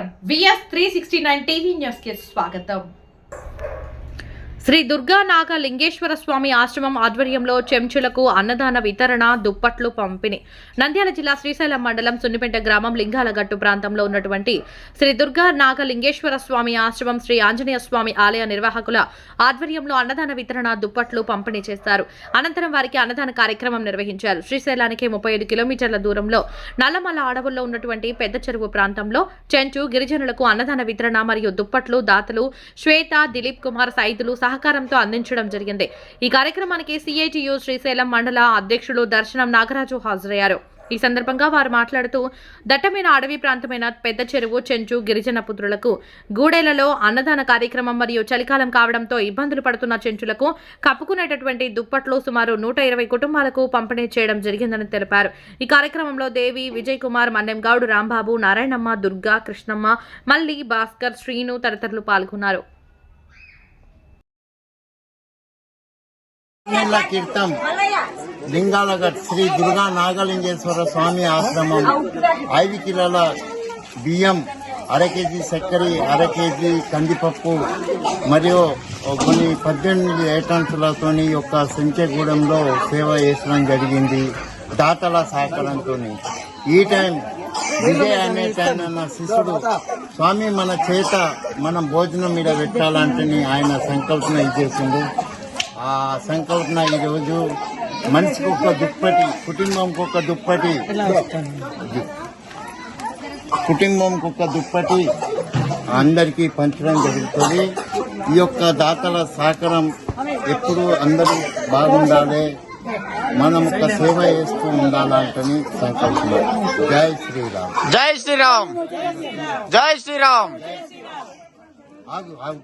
నమస్కారం. VS three sixty nine TV న్యూస్కి స్వాగతం. శ్రీ దుర్గా నాగ లింగేశ్వర స్వామి ఆశ్రమం ఆధ్వర్యంలో చెంచులకు అన్నదాన వితరణ దుప్పట్లు పంపిణీ. నంద్యాల జిల్లా శ్రీశైలం మండలం సున్నిపేట గ్రామం లింగాలగట్టు ప్రాంతంలో ఉన్నటువంటి శ్రీ దుర్గా నాగ లింగేశ్వర స్వామి ఆశ్రమం శ్రీ ఆంజనేయ స్వామి ఆలయ నిర్వాహకుల ఆధ్వర్యంలో అన్నదాన వితరణ దుప్పట్లు పంపిణీ చేస్తారు. అనంతరం వారికి అన్నదాన కార్యక్రమం నిర్వహించారు. శ్రీశైలానికి ముప్పై ఐదు కిలోమీటర్ల దూరంలో నల్లమల అడవుల్లో ఉన్నటువంటి పెద్ద చెరువు ప్రాంతంలో చెంచు గిరిజనులకు అన్నదాన వితరణ మరియు దుప్పట్లు దాతలు శ్వేత దిలీప్ కుమార్ సైదులు సహకారంతో అందించడం జరిగింది. ఈ కార్యక్రమానికి సిఐటియు శ్రీశైలం మండల అధ్యక్షులు దర్శనం నాగరాజు హాజరయ్యారు. ఈ సందర్భంగా వారు మాట్లాడుతూ దట్టమైన అడవి ప్రాంతమైన పెద్ద చెరువు చెంచు గిరిజన పుత్రులకు గూడెలలో అన్నదాన కార్యక్రమం మరియు చలికాలం కావడంతో ఇబ్బందులు పడుతున్న చెంచులకు కప్పుకునేటటువంటి దుప్పట్లు సుమారు నూట ఇరవై కుటుంబాలకు పంపిణీ చేయడం జరిగిందని తెలిపారు. ఈ కార్యక్రమంలో దేవి విజయ్ కుమార్ మన్నెంగౌడ్ రాంబాబు నారాయణమ్మ దుర్గా కృష్ణమ్మ మల్లి భాస్కర్ శ్రీను తదితరులు పాల్గొన్నారు. నెలల క్రితం. లింగాలగట్ శ్రీ దుర్గా నాగలింగేశ్వర స్వామి ఆశ్రమం. ఐదు కిలోల బియ్యం అర కేజీ చక్కెర అర కేజీ కందిపప్పు మరియు కొన్ని పద్దెనిమిది ఐటమ్స్లతో యొక్క సంచగూడెంలో సేవ చేసడం జరిగింది. దాతల సహకారంతో ఈ టైం విజయ్ అనే టైం శిష్యుడు స్వామి మన చేత మనం భోజనం మీద పెట్టాలంటే ఆయన సంకల్పన ఇచ్చేసిండు ఆ సంకల్పన ఈరోజు మనిషికి ఒక దుప్పటి కుటుంబంకి ఒక దుప్పటి. కుటుంబంకి ఒక దుప్పటి అందరికీ పంచడం జరుగుతుంది. ఈ యొక్క దాతల సహకారం ఎప్పుడు అందరూ బాగుండాలి. మనం ఒక సేవ చేస్తూ ఉండాలంటని సంకల్పం. జై శ్రీరామ్. జై శ్రీరామ్. జై శ్రీరామ్. ఆగు ఆగు.